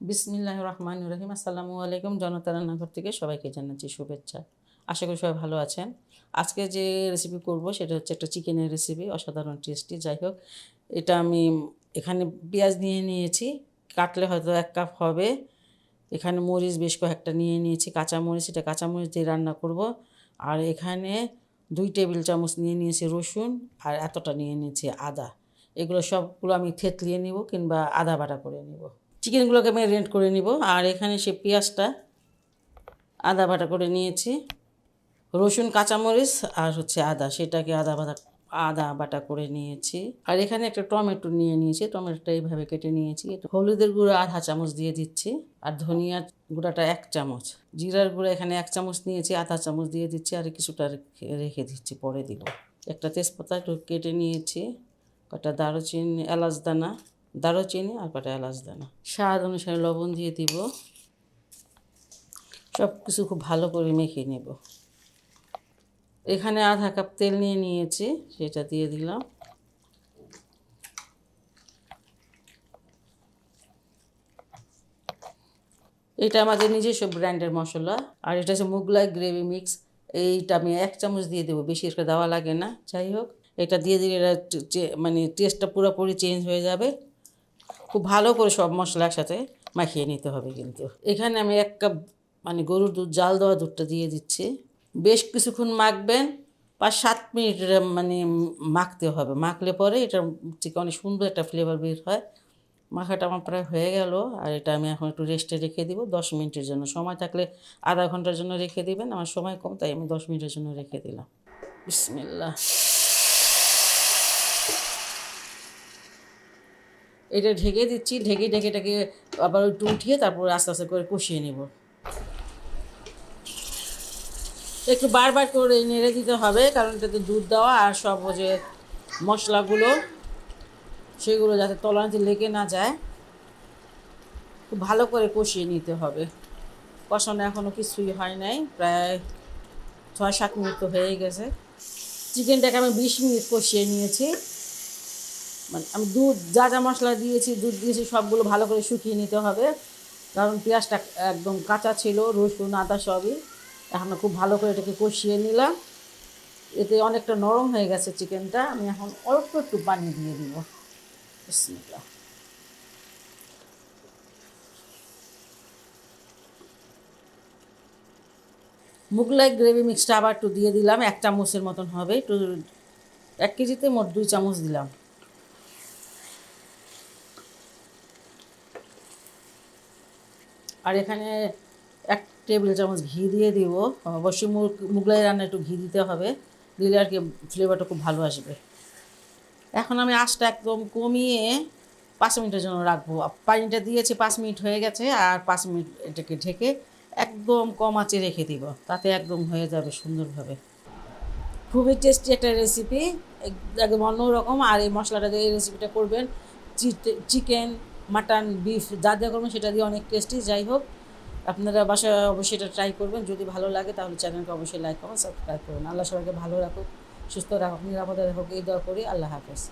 বিসমিল্লাহ রহমান রহিম আসসালামু আলাইকুম জনতা রান্নাঘর থেকে সবাইকে জানাচ্ছি শুভেচ্ছা। আশা করি সবাই ভালো আছেন। আজকে যে রেসিপি করব সেটা হচ্ছে একটা চিকেনের রেসিপি অসাধারণ টেস্টি যাই হোক, এটা আমি এখানে পেঁয়াজ নিয়ে নিয়েছি, কাটলে হয়তো এক কাপ হবে। এখানে মরিচ বেশ কয়েকটা নিয়ে নিয়েছি কাঁচা মরিচ এটা কাঁচা মরিচ দিয়ে রান্না করব। আর এখানে দুই টেবিল চামচ নিয়ে নিয়েছি রসুন, আর এতটা নিয়ে নিয়েছি আদা। এগুলো সবগুলো আমি থেতলিয়ে নিব কিংবা আদা বাটা করে নিব। চিকেনগুলোকে আমি রেন্ট করে নিব। আর এখানে সে পেঁয়াজটা আদা বাটা করে নিয়েছি। রসুন, কাঁচামরিচ আর হচ্ছে আদা, সেটাকে আদা বাটা আদা বাটা করে নিয়েছি। আর এখানে একটা টমেটো নিয়ে নিয়েছি। টমেটোটা এইভাবে কেটে নিয়েছি। হলুদের গুঁড়ো আধা চামচ দিয়ে দিচ্ছি। আর ধনিয়ার গুঁড়াটা এক চামচ। জিরার গুঁড়ো এখানে এক চামচ নিয়েছি, আধা চামচ দিয়ে দিচ্ছি। আর কিছুটা রেখে রেখে দিচ্ছি, পরে দিব। একটা তেজপাতা একটু কেটে নিয়েছি। কটা দারুচিনি, এলাচ দানা। দারুচিনি আর কটা এলাচ দানা। স্বাদ অনুসারে লবণ দিয়ে দিব। সব কিছু খুব ভালো করে মেখে নেব। এখানে আধা কাপ তেল নিয়ে নিয়েছি, সেটা দিয়ে দিলাম। এটা আমাদের নিজস্ব ব্র্যান্ডের মশলা, আর এটা হচ্ছে মুগলাই গ্রেভি মিক্স। এইটা আমি এক চামচ দিয়ে দেবো, বেশি একটা দেওয়া লাগে না। যাই হোক, এটা দিয়ে দিলে এটা মানে টেস্টটা পুরোপুরি চেঞ্জ হয়ে যাবে। খুব ভালো করে সব মশলা একসাথে মাখিয়ে নিতে হবে কিন্তু। এখানে আমি এক কাপ মানে গরুর দুধ, জাল দেওয়া দুধটা দিয়ে দিচ্ছি। বেশ কিছুক্ষণ মাখবেন, পাঁচ সাত মিনিট মানে মাখতে হবে। মাখলে পরে এটা থেকে অনেক সুন্দর একটা ফ্লেভার বের হয়। মাখাটা আমার প্রায় হয়ে গেল আর এটা আমি এখন একটু রেস্টে রেখে দিব। দশ মিনিটের জন্য সময় থাকলে আধা ঘণ্টার জন্য রেখে দিবেন। আমার সময় কম, তাই আমি দশ মিনিটের জন্য রেখে দিলাম। বিসমিল্লা এটা ঢেকে দিচ্ছি, ঢেকে ঢেকে ঢেকে আবার একটু উঠিয়ে তারপর আস্তে আস্তে করে কষিয়ে নেব। একটু বারবার করে নেড়ে দিতে হবে, কারণ এটাতে দুধ দেওয়া আর সব যে মশলাগুলো, সেগুলো যাতে তলানিতে লেগে না যায়। খুব ভালো করে কষিয়ে নিতে হবে। কষানো এখনও কিছুই হয় নাই, প্রায় ছয় সাত মিনিট তো হয়ে গেছে। চিকেনটাকে আমি বিশ মিনিট কষিয়ে নিয়েছি। মানে আমি দুধ, যা যা মশলা দিয়েছি, দুধ দিয়েছি, সবগুলো ভালো করে শুকিয়ে নিতে হবে। কারণ পেঁয়াজটা একদম কাঁচা ছিল, রসুন, আদা সবই। এখন খুব ভালো করে এটাকে কষিয়ে নিলাম। এতে অনেকটা নরম হয়ে গেছে চিকেনটা। আমি এখন অল্প একটু পানি দিয়ে দিব। বিসমিল্লাহ। মুগলাই গ্রেভি মিক্সটা আবার একটু দিয়ে দিলাম। এক চামচের মতন হবে। একটু, এক কেজিতে মোট দুই চামচ দিলাম। আর এখানে এক টেবিল চামচ ঘি দিয়ে দিব। অবশ্যই মুগ- মুগলাই রান্না একটু ঘি দিতে হবে, দিলে আর কি ফ্লেভারটা খুব ভালো আসবে। এখন আমি আঁচটা একদম কমিয়ে পাঁচ মিনিটের জন্য রাখব। পানিটা দিয়েছি, পাঁচ মিনিট হয়ে গেছে, আর পাঁচ মিনিট এটাকে ঢেকে একদম কম আঁচে রেখে দিব, তাতে একদম হয়ে যাবে সুন্দরভাবে। খুবই টেস্টি একটা রেসিপি একদম অন্যরকম, আর এই মশলাটা দিয়ে এই রেসিপিটা করবেন চিকেন মাটন বিফ যা যা করবেন সেটা দিয়ে অনেক টেস্টি যাই হোক, আপনারা বাসায় অবশ্যই এটা ট্রাই করবেন। যদি ভালো লাগে তাহলে চ্যানেলকে অবশ্যই লাইক করুন সাবস্ক্রাইব করুন। আল্লাহ সবাইকে ভালো রাখুক, সুস্থ রাখুক, নিরাপদে রাখুক, এই দোয়া করি, আল্লাহ হাফেজ।